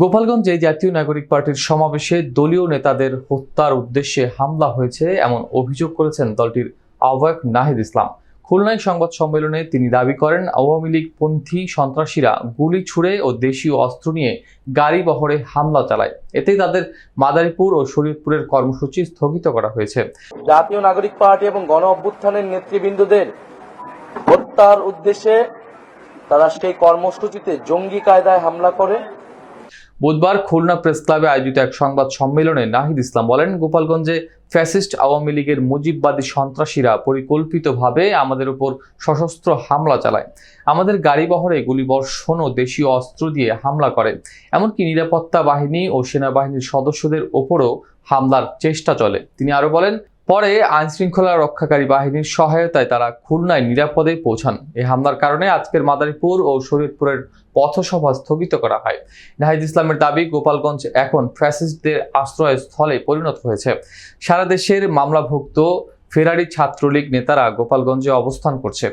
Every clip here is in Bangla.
গোপালগঞ্জে জাতীয় নাগরিক পার্টির সমাবেশে দলীয় নেতাদের হত্যার উদ্দেশ্যে হামলা হয়েছে এমন অভিযোগ করেছেন দলটির আহ্বায়ক নাহিদ ইসলাম। খুলনায় সংবাদ সম্মেলনে তিনি দাবি করেন, আওয়ামী লীগ পন্থী সন্ত্রাসীরা গুলি ছুড়ে ও দেশীয় অস্ত্র নিয়ে গাড়ি বহরে হামলা চালায়। এতে তাদের মাদারীপুর ও শরীয়তপুরের কর্মসূচি স্থগিত করা হয়েছে। জাতীয় নাগরিক পার্টি এবং গণ অভ্যুত্থানের নেতৃবৃন্দদের হত্যার উদ্দেশ্যে তারা সেই কর্মসূচিতে জঙ্গি কায়দায় হামলা করে বুধবার খুলনা প্রেস ক্লাবে আয়োজিত এক সংবাদ সম্মেলনে নাহিদ ইসলাম বলেন, গোপালগঞ্জে ফ্যাসিস্ট আওয়ামী লীগের মুজিববাদী সন্ত্রাসীরা পরিকল্পিতভাবে আমাদের উপর সশস্ত্র হামলা চালায়। আমাদের গাড়ি বহরে গুলিবর্ষণ ও দেশীয় অস্ত্র দিয়ে হামলা করে। এমনকি নিরাপত্তা বাহিনী ও সেনাবাহিনীর সদস্যদের ওপরও হামলার চেষ্টা চলে। তিনি আরও বলেন পরে আইনশৃঙ্খলা রক্ষাকারী বাহিনীর সহায়তায় তারা খুলনায় নিরাপদে পৌঁছান। এই হামলার কারণে আজকের মাদারীপুর ও শরীরপুরের পথসভা স্থগিত করা হয়। নাহিদ ইসলামের দাবি, গোপালগঞ্জ এখন ফ্যাসিস্টদের আশ্রয়স্থলে পরিণত হয়েছে। সারা দেশের মামলাভুক্ত ফেরারি ছাত্রলীগ নেতারা গোপালগঞ্জে অবস্থান করছে।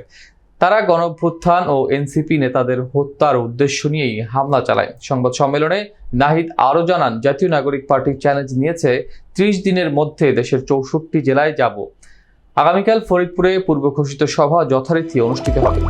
তারা গণভ্যুত্থান ও এনসিপি নেতাদের হত্যার উদ্দেশ্য নিয়েই হামলা চালায়। সংবাদ সম্মেলনে নাহিদ আরও জানান, জাতীয় নাগরিক পার্টি চ্যালেঞ্জ নিয়েছে, ত্রিশ দিনের মধ্যে দেশের চৌষট্টি জেলায় যাব। আগামীকাল ফরিদপুরে পূর্ব ঘোষিত সভা যথারীতি অনুষ্ঠিত হবে।